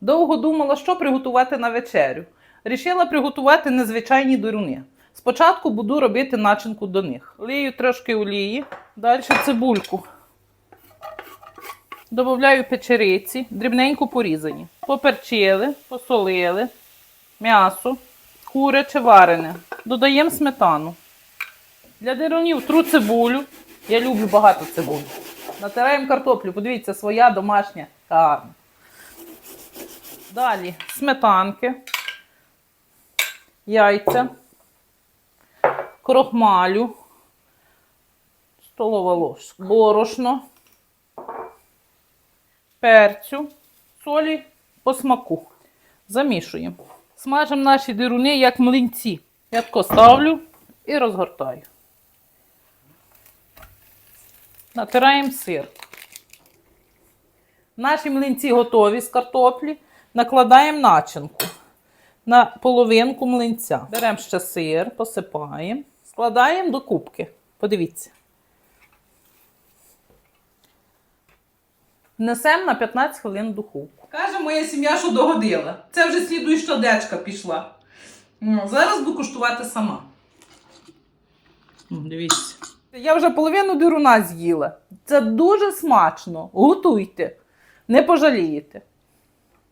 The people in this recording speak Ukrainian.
Довго думала, що приготувати на вечерю. Рішила приготувати незвичайні деруни. Спочатку буду робити начинку до них. Лию трошки олії, далі цибульку. Добавляю печериці, дрібненько порізані. Поперчили, посолили, м'ясо, куряче варене. Додаємо сметану. Для дерунів тру цибулю. Я люблю багато цибулі. Натираємо картоплю. Подивіться, своя домашня гарна. Далі сметанки, яйця, крохмалю, столова ложка, борошно, перцю, солі по смаку. Замішуємо. Смажимо наші дируни як млинці. Я тако ставлю і розгортаю. Натираємо сир. Наші млинці готові з картоплі. Накладаємо начинку на половинку млинця. Беремо ще сир, посипаємо, складаємо до кубки. Подивіться. Несемо на 15 хвилин в духовку. Каже моя сім'я, що догодила. Це вже слідуюча дечка пішла. Ну, Зараз буду куштувати сама. Дивіться. Я вже половину дируна з'їла. Це дуже смачно. Готуйте. Не пожалієте.